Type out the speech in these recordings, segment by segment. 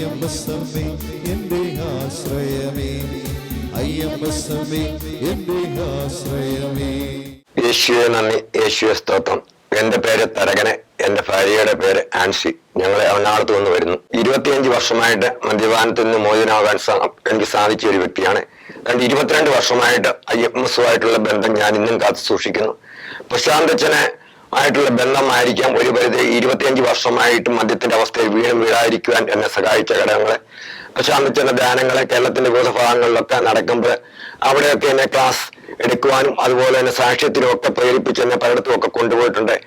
അയ്യമ്പസമ്മേ എന്റെ ആശ്രയമേ. അയ്യമ്പസമ്മേ എന്റെ ആശ്രയമേ. യേശുവെ നന്ദി. യേശുവെ സ്തോത്രം. എന്റെ പേര് തരകന്. എന്റെ ഭാര്യയുടെ പേര് ആൻസി. ഞങ്ങൾ എറണാകുളത്ത് നിന്ന് വരുന്നു. ഇരുപത്തിയഞ്ച് വർഷമായിട്ട് മദ്യപാനത്തിൽ നിന്ന് മോചനാകാൻ സാ- എനിക്ക് സാധിച്ച ഒരു വ്യക്തിയാണ്. രണ്ട് ഇരുപത്തിരണ്ട് വർഷമായിട്ട് ഐ എം എസുമായിട്ടുള്ള ബന്ധം ഞാൻ ഇന്നും കാത്തു സൂക്ഷിക്കുന്നു പ്രശാന്തച്ചന് ആയിട്ടുള്ള ബന്ധമായിരിക്കാം ഒരു പരിധി ഇരുപത്തിയഞ്ച് വർഷമായിട്ട് മദ്യത്തിന്റെ അവസ്ഥയിൽ വീണ്ടും വീഴാതിരിക്കുവാൻ എന്നെ സഹായിച്ച ഘടകങ്ങളെ. പ്രശാന്തച്ചന്റെ ധ്യാനങ്ങളെ കേരളത്തിന്റെ വിവിധ ഭാഗങ്ങളിലൊക്കെ നടക്കുമ്പോൾ അവിടെയൊക്കെ എന്നെ ക്ലാസ് എടുക്കുവാനും അതുപോലെ തന്നെ സാക്ഷ്യത്തിലും ഒക്കെ പ്രേരിപ്പിച്ച് എന്നെ പലയിടത്തും ഒക്കെ കൊണ്ടുപോയിട്ടുണ്ട്.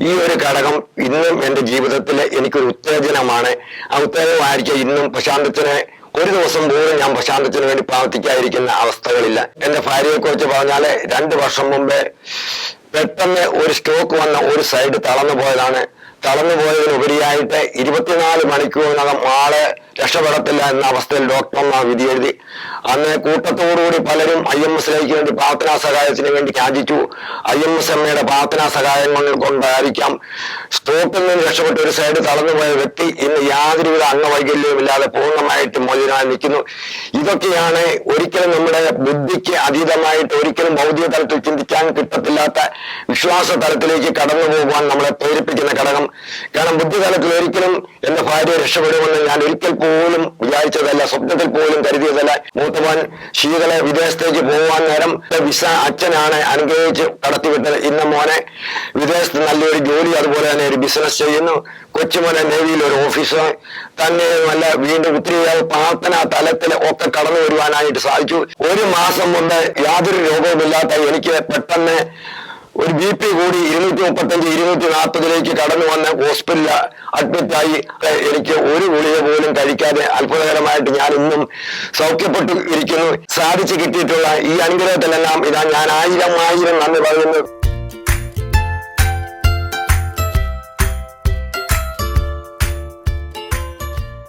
ഈ ഒരു ഘടകം ഇന്നും എന്റെ ജീവിതത്തിൽ എനിക്കൊരു ഉത്തേജനമാണ്. ആ ഉത്തേജനമായിരിക്കും ഇന്നും പ്രശാന്തത്തിനെ ഒരു ദിവസം പോലും ഞാൻ പ്രശാന്തത്തിന് വേണ്ടി പ്രാർത്ഥിക്കാതിരിക്കുന്ന അവസ്ഥകളില്ല. എന്റെ ഭാര്യയെ കുറിച്ച് പറഞ്ഞാൽ രണ്ട് വർഷം മുമ്പേ പെട്ടെന്ന് ഒരു സ്റ്റോക്ക് വന്ന ഒരു സൈഡ് തളർന്നു പോയതാണ്. തളർന്നു പോയതിനുപരിയായിട്ട് ഇരുപത്തിനാല് മണിക്കൂറിനകം ആൾ രക്ഷപ്പെടത്തില്ല എന്ന അവസ്ഥയിൽ ഡോക്ടർമാർ വിധി എഴുതി. അന്ന് കൂട്ടത്തോടുകൂടി പലരും ഐ എം എസിലേക്ക് വേണ്ടി പ്രാർത്ഥനാ സഹായത്തിന് വേണ്ടി യാചിച്ചു. ഐ എം എസ് എമ്മയുടെ പ്രാർത്ഥനാ സഹായങ്ങൾ കൊണ്ടായിരിക്കാം. സ്ട്രോക്കിൽ നിന്ന് രക്ഷപ്പെട്ട ഒരു സൈഡ് തളർന്നുപോയ വ്യക്തി ഇന്ന് യാതൊരുവിധ അംഗവൈകല്യവും ഇല്ലാതെ പൂർണമായിട്ട് മോചനായി നിൽക്കുന്നു. ഇതൊക്കെയാണ് ഒരിക്കലും നമ്മുടെ ബുദ്ധിക്ക് അതീതമായിട്ട് ഒരിക്കലും ഭൗതിക തലത്തിൽ ചിന്തിക്കാൻ കിട്ടത്തില്ലാത്ത വിശ്വാസ തലത്തിലേക്ക് കടന്നു പോകുവാൻ നമ്മളെ പ്രേരിപ്പിക്കുന്ന ഘടകം. കാരണം ബുദ്ധി തലത്തിൽ ഒരിക്കലും എന്റെ ഭാര്യ രക്ഷപ്പെടുമെന്ന് ഞാൻ ഒരിക്കൽ പോലും വിചാരിച്ചതല്ല സ്വപ്നത്തിൽ പോലും കരുതിയതല്ല. മൂത്തമോൻ ശീതളെ വിദേശത്തേക്ക് പോകാൻ നേരം വിസ അച്ഛനാണ് അനുഗ്രഹിച്ച് കടത്തിവിട്ടത്. ഇന്ന് മോനെ വിദേശത്ത് നല്ലൊരു ജോലി അതുപോലെ തന്നെ ഒരു ബിസിനസ് ചെയ്യുന്നു. കൊച്ചുമോനെ നേവിയിൽ ഒരു ഓഫീസർ നല്ല വീണ്ടും ഒത്തിരിയേറെ പ്രാർത്ഥന തലത്തിൽ ഒക്കെ കടന്നു വരുവാനായിട്ട് സാധിച്ചു. ഒരു മാസം മുമ്പ് യാതൊരു രോഗവുമില്ലാത്ത എനിക്ക് പെട്ടെന്ന് ഒരു ബി പി കൂടി ഇരുന്നൂറ്റി മുപ്പത്തഞ്ച് ഇരുന്നൂറ്റി നാൽപ്പതിലേക്ക് കടന്നു വന്ന് ഹോസ്പിറ്റലിൽ അഡ്മിറ്റായി. എനിക്ക് ഒരു ഗുളിക പോലും കഴിക്കാതെ അത്ഭുതകരമായിട്ട് ഞാൻ ഇന്നും സൗഖ്യപ്പെട്ടു ഇരിക്കുന്നു സാധിച്ചു കിട്ടിയിട്ടുള്ള ഈ അനുഗ്രഹത്തിലെല്ലാം ഇതാ ഞാൻ ആയിരം ആയിരം നന്ദി പറയുന്നു.